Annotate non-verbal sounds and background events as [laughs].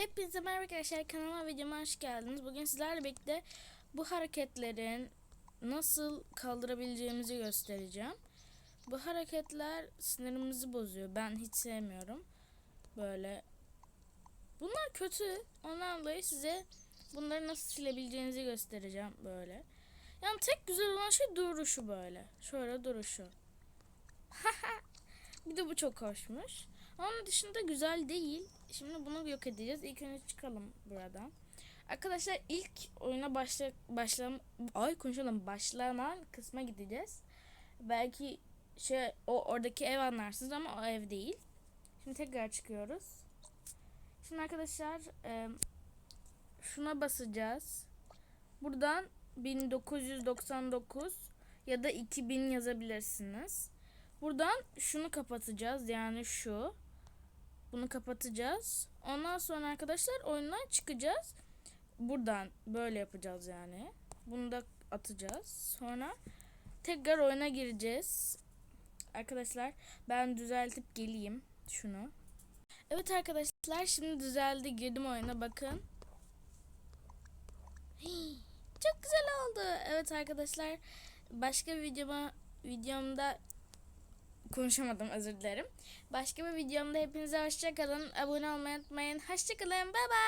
Hepinize merhaba arkadaşlar kanalıma videoma hoş geldiniz. Bugün sizlerle birlikte bu hareketlerin nasıl kaldırabileceğimizi göstereceğim. Bu hareketler sinirimizi bozuyor. Ben hiç sevmiyorum. Böyle. Bunlar kötü. Ondan dolayı size bunları nasıl silebileceğinizi göstereceğim böyle. Yani tek güzel olan şey duruşu böyle. Şöyle duruşu. [laughs] Bir de bu çok hoşmuş. Onun dışında güzel değil. Şimdi bunu yok edeceğiz. İlk önce çıkalım buradan. Arkadaşlar ilk oyuna başla başlam ay konuşalım başlanan kısma gideceğiz. Belki şey o oradaki ev anlarsınız ama o ev değil. Şimdi tekrar çıkıyoruz. Şimdi arkadaşlar e, şuna basacağız. Buradan 1999 ya da 2000 yazabilirsiniz. Buradan şunu kapatacağız yani şu. Bunu kapatacağız. Ondan sonra arkadaşlar oyundan çıkacağız. Buradan böyle yapacağız yani. Bunu da atacağız. Sonra tekrar oyuna gireceğiz. Arkadaşlar ben düzeltip geleyim şunu. Evet arkadaşlar şimdi düzeldi girdim oyuna bakın. Çok güzel oldu. Evet arkadaşlar başka videoma videomda konuşamadım özür dilerim. Başka bir videomda hepinize hoşçakalın. Abone olmayı unutmayın. Hoşçakalın. Bye bye.